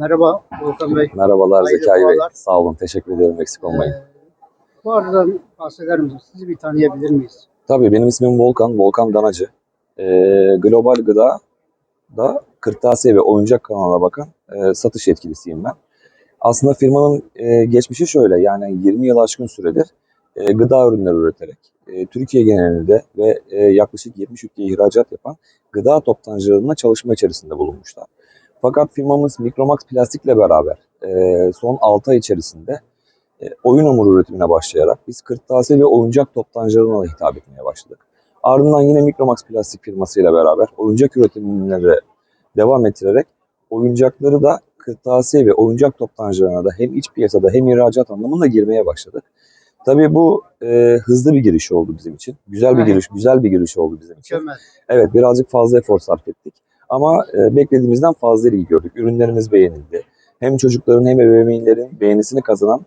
Merhaba Volkan Bey. Merhabalar Hayırlı Zekai Bey. fuarlar. Sağ olun. Teşekkür ederim. Eksik olmayın. Ee, bu aradan bahseder misiniz? Sizi bir tanıyabilir miyiz? Tabii benim ismim Volkan. Volkan Danacı. Ee, Global Gıda da kırtasiye ve oyuncak kanalına bakan e, satış yetkilisiyim ben. Aslında firmanın e, geçmişi şöyle. Yani 20 yıl aşkın süredir e, gıda ürünleri üreterek e, Türkiye genelinde ve e, yaklaşık 70 ülkeye ihracat yapan gıda toptancılarına çalışma içerisinde bulunmuşlar. Fakat firmamız Mikromax Plastik'le beraber e, son 6 ay içerisinde e, oyun hamuru üretimine başlayarak biz kırtasiye ve oyuncak toptancılarına da hitap etmeye başladık. Ardından yine Mikromax Plastik firmasıyla beraber oyuncak üretimine de devam ettirerek oyuncakları da kırtasiye ve oyuncak toptancılarına da hem iç piyasada hem ihracat anlamında girmeye başladık. Tabii bu e, hızlı bir giriş oldu bizim için. Güzel bir giriş, güzel bir giriş oldu bizim için. Evet birazcık fazla efor sarf ettik. Ama e, beklediğimizden fazla ilgi gördük. Ürünlerimiz beğenildi. Hem çocukların hem ebeveynlerin beğenisini kazanan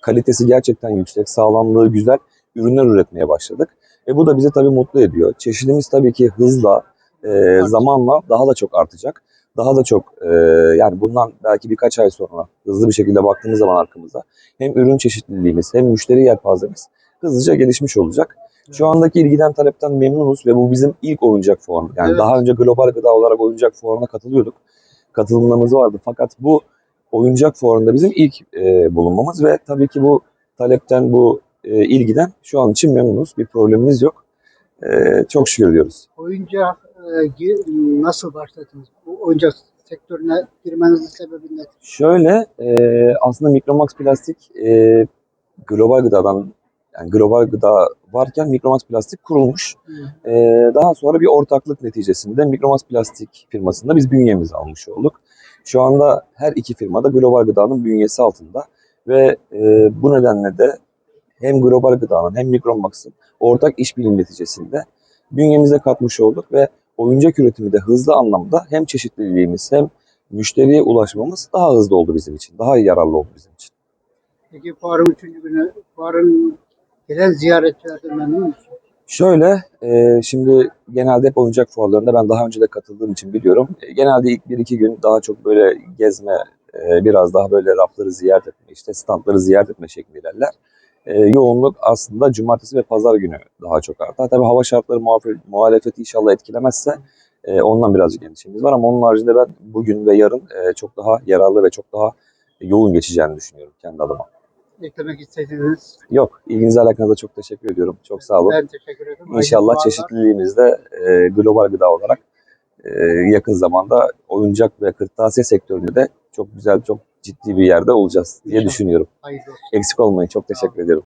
kalitesi gerçekten yüksek, sağlamlığı güzel ürünler üretmeye başladık. E bu da bizi tabii mutlu ediyor. Çeşidimiz tabii ki hızla, e, zamanla daha da çok artacak. Daha da çok e, yani bundan belki birkaç ay sonra hızlı bir şekilde baktığımız zaman arkamıza hem ürün çeşitliliğimiz hem müşteri yelpazemiz hızlıca gelişmiş olacak. Şu andaki ilgiden talepten memnunuz ve bu bizim ilk oyuncak fuarı. Yani Evet. daha önce global gıda olarak oyuncak fuarına katılıyorduk. Katılımlarımız vardı fakat bu oyuncak fuarında bizim ilk e, bulunmamız ve tabii ki bu talepten, bu e, ilgiden şu an için memnunuz. Bir problemimiz yok. E, çok şükür diyoruz. Oyuncak e, nasıl başladınız? Bu oyuncak sektörüne girmenizin sebebi nedir? Şöyle e, aslında Mikromax Plastik e, global gıdadan yani global gıda varken Mikromax Plastik kurulmuş. Ee, daha sonra bir ortaklık neticesinde Mikromax Plastik firmasında biz bünyemizi almış olduk. Şu anda her iki firma da Global Gıda'nın bünyesi altında ve e, bu nedenle de hem Global Gıda'nın hem Mikromax'ın ortak işbirliği neticesinde bünyemize katmış olduk ve oyuncak üretimi de hızlı anlamda hem çeşitliliğimiz hem müşteriye ulaşmamız daha hızlı oldu bizim için. Daha yararlı oldu bizim için. Peki fuarın üçüncü günü, fuarın gelen ziyaretçilerden memnun musunuz? Şöyle, e, şimdi genelde hep oyuncak fuarlarında ben daha önce de katıldığım için biliyorum. E, genelde ilk bir iki gün daha çok böyle gezme, e, biraz daha böyle rafları ziyaret etme, işte standları ziyaret etme şeklinde ilerler. E, yoğunluk aslında cumartesi ve pazar günü daha çok artar. Tabii hava şartları muhalefeti inşallah etkilemezse e, ondan birazcık endişemiz var ama onun haricinde ben bugün ve yarın e, çok daha yararlı ve çok daha yoğun geçeceğini düşünüyorum kendi adıma. Eklemek istediğiniz. Yok, ilginize alakanıza çok teşekkür ediyorum. Çok sağ olun. Ben teşekkür ederim. İnşallah çeşitliliğimizde e, global gıda olarak e, yakın zamanda oyuncak ve kırtasiye sektöründe de çok güzel, çok ciddi bir yerde olacağız diye düşünüyorum. Hayırlı olsun. Eksik olmayın. Çok teşekkür ederim.